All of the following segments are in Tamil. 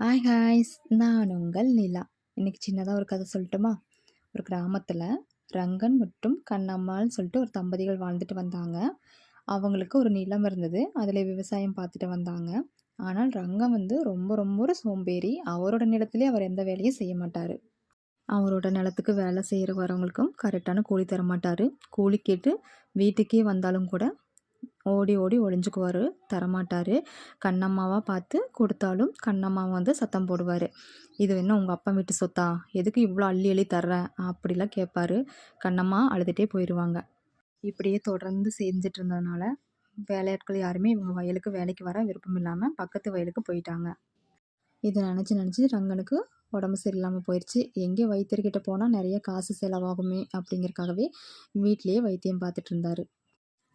ஹாய் ஹாய்ஸ் நான் உங்கள் நிலா. இன்றைக்கி சின்னதாக ஒரு கதை சொல்லட்டுமா? ஒரு கிராமத்தில் ரங்கன் மற்றும் கண்ணம்மாள்னு சொல்லிட்டு ஒரு தம்பதிகள் வாழ்ந்துட்டு வந்தாங்க. அவங்களுக்கு ஒரு நிலம் இருந்தது. அதில் விவசாயம் பார்த்துட்டு வந்தாங்க. ஆனால் ரங்கம் வந்து ரொம்ப ரொம்ப ஒரு சோம்பேறி. அவரோட நிலத்திலே அவர் எந்த வேலையும் செய்ய மாட்டார். அவரோட நிலத்துக்கு வேலை செய்கிற வரவங்களுக்கும் கரெக்டான கூலி தர மாட்டார். கூலி கேட்டு வீட்டுக்கே வந்தாலும் கூட ஓடி ஓடி ஒளிஞ்சுக்குவார். தரமாட்டார். கண்ணம்மாவாக பார்த்து கொடுத்தாலும் கண்ணம்மா வந்து சத்தம் போடுவார். இது என்ன உங்கள் அப்பா வீட்டு சொத்தா? எதுக்கு இவ்வளோ அள்ளி அள்ளி தர்றேன் அப்படிலாம் கேட்பாரு. கண்ணம்மா அழுதுகிட்டே போயிடுவாங்க இப்படியே தொடர்ந்து செஞ்சிட்டு இருந்ததுனால வேலையாட்கள் யாருமே இவங்க வயலுக்கு வேலைக்கு வர விருப்பம் இல்லாமல் பக்கத்து வயலுக்கு போயிட்டாங்க. இதை நினச்சி நினச்சி ரங்கனுக்கு உடம்பு சரியில்லாமல் போயிடுச்சு எங்கே வைத்தியர்கிட்ட போனால் நிறைய காசு செலவாகுமே அப்படிங்கிறக்காகவே வீட்லேயே வைத்தியம் பார்த்துட்டு இருந்தார்.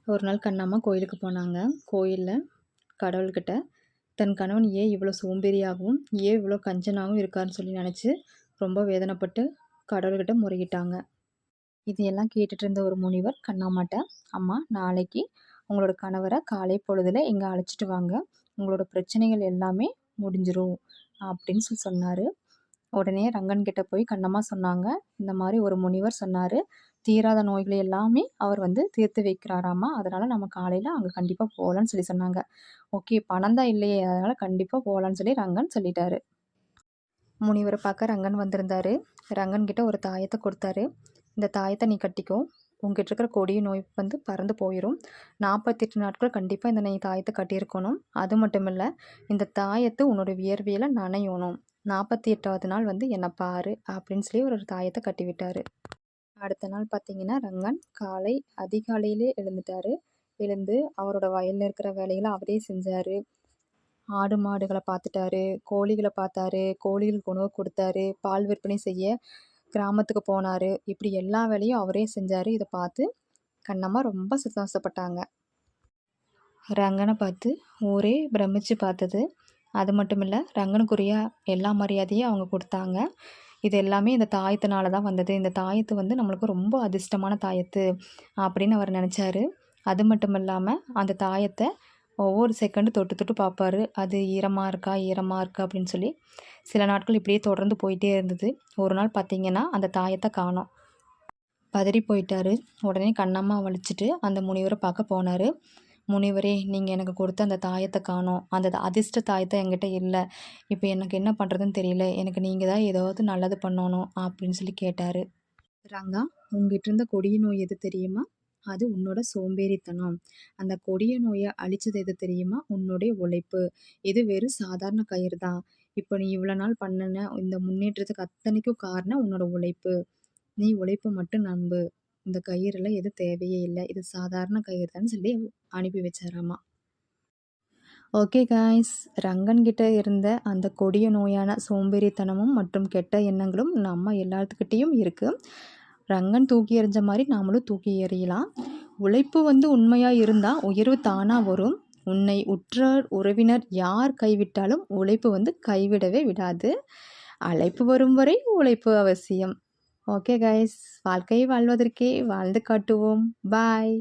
ஒரு நாள் கண்ணம்மா கோயிலுக்கு போனாங்க. கோயிலில் கடவுள்கிட்ட தன் கணவன் ஏன் இவ்வளோ சோம்பேறியாகவும் ஏன் இவ்வளோ கஞ்சனாகவும் இருக்காருன்னு சொல்லி நினச்சி ரொம்ப வேதனைப்பட்டு கடவுள்கிட்ட முறையிட்டாங்க இது எல்லாம் கேட்டுட்டு இருந்த ஒரு முனிவர் கண்ணாமாட்ட அம்மா நாளைக்கு உங்களோட கணவரை காலை பொழுதில் இங்கே அழைச்சிட்டு வாங்க. உங்களோட பிரச்சனைகள் எல்லாமே முடிஞ்சிரும். அப்படின்னு சொல்லி சொன்னார். உடனே ரங்கன் கிட்ட போய் கண்ணம்மா சொன்னாங்க. இந்த மாதிரி ஒரு முனிவர் சொன்னார். தீராத நோய்களை எல்லாமே அவர் வந்து தீர்த்து வைக்கிறாராமா? அதனால் நம்ம காலையில் அங்கே கண்டிப்பாக போகலான்னு சொல்லி சொன்னாங்க. ஓகே பணம் தான் இல்லையே அதனால் கண்டிப்பாக போகலான்னு சொல்லி ரங்கன் சொல்லிட்டாரு. முனிவரை பார்க்க ரங்கன் வந்திருந்தாரு. ரங்கன் கிட்ட ஒரு தாயத்தை கொடுத்தாரு. இந்த தாயத்தை நீ கட்டிக்கோ. உங்ககிட்ட இருக்கிற கொடிய நோய் வந்து பறந்து போயிடும் நாற்பத்தெட்டு நாட்கள் கண்டிப்பாக இந்த நீ தாயத்தை கட்டியிருக்கணும். அது மட்டும் இல்லை இந்த தாயத்தை உன்னோட வியர்வியில் நனையணும். நாற்பத்தி எட்டாவது நாள் வந்து என்னை பாரு அப்படின்னு சொல்லி ஒரு தாயத்தை கட்டி விட்டார் அடுத்த நாள் பார்த்தீங்கன்னா ரங்கன் காலை அதிகாலையிலே எழுந்துட்டார். எழுந்து அவரோட வயலில் இருக்கிற வேலைகளை அவரே செஞ்சார். ஆடு மாடுகளை பார்த்துட்டாரு கோழிகளை பார்த்தாரு கோழிகளுக்கு உணவு கொடுத்தாரு பால் விற்பனை செய்ய கிராமத்துக்கு போனார். இப்படி எல்லா வேலையும் அவரே செஞ்சார். இதை பார்த்து கண்ணம்மா ரொம்ப சந்தோஷப்பட்டாங்க. ரங்கனை பார்த்து ஊரே பிரமிச்சு பார்த்தது. அது மட்டும் இல்லை ரங்கனுக்குரிய எல்லா மரியாதையும் அவங்க கொடுத்தாங்க. இது எல்லாமே இந்த தாயத்தினால தான் வந்தது. இந்த தாயத்து வந்து நம்மளுக்கு ரொம்ப அதிர்ஷ்டமான தாயத்து அப்படின்னு அவர் நினச்சாரு. அது மட்டும் இல்லாமல் அந்த தாயத்தை ஒவ்வொரு செகண்டு தொட்டு தொட்டு பார்ப்பாரு. அது ஈரமாக இருக்கா ஈரமாக இருக்கா அப்படின்னு சொல்லி சில நாட்கள் இப்படியே தொடர்ந்து போயிட்டே இருந்தது. ஒரு நாள் பார்த்திங்கன்னா அந்த தாயத்தை காணோம். பதறி போயிட்டாரு. உடனே கண்ணம்மா வலிச்சிட்டு அந்த முனிவரை பார்க்க போனார். முனிவரே நீங்கள் எனக்கு கொடுத்த அந்த தாயத்தை காணோம். அந்த அதிர்ஷ்ட தாயத்தை என்கிட்ட இல்லை. இப்போ எனக்கு என்ன பண்ணுறதுன்னு தெரியல. எனக்கு நீங்கள் தான் ஏதாவது நல்லது பண்ணணும் அப்படின்னு சொல்லி கேட்டார். ரங்கா உங்ககிட்ட இருந்த கொடிய நோய் எது தெரியுமா? அது உன்னோட சோம்பேறித்தனம். அந்த கொடிய நோயை அழிச்சது எது தெரியுமா? உன்னுடைய உழைப்பு. இது வெறும் சாதாரண கயிறு தான். இப்போ நீ இவ்வளோ நாள் பண்ணின இந்த முன்னேற்றத்துக்கு அத்தனைக்கும் காரணம் உன்னோட உழைப்பு. நீ உழைப்பு மட்டும் நம்பு. இந்த கயிறுலாம் எதுவும் தேவையே இல்லை. இது சாதாரண கயிறு தான் சொல்லி அனுப்பி வச்சாராமா ஓகே காய்ஸ் ரங்கன் கிட்ட இருந்த அந்த கொடிய நோயான சோம்பேறித்தனமும் மற்றும் கெட்ட எண்ணங்களும் நம்ம எல்லாத்துக்கிட்டேயும் இருக்குது ரங்கன் தூக்கி எறிஞ்ச மாதிரி நாமளும் தூக்கி எறியலாம். உழைப்பு வந்து உண்மையாக இருந்தால் உயர்வு தானாக வரும். உன்னை உற்றார் உறவினர் யார் கைவிட்டாலும் உழைப்பு வந்து கைவிடவே விடாது. அழைப்பு வரும் வரை உழைப்பு அவசியம். ஓகே கைஸ் வாழ்க்கையை வாழ்வதற்கே வாழ்ந்து காட்டுவோம். பாய்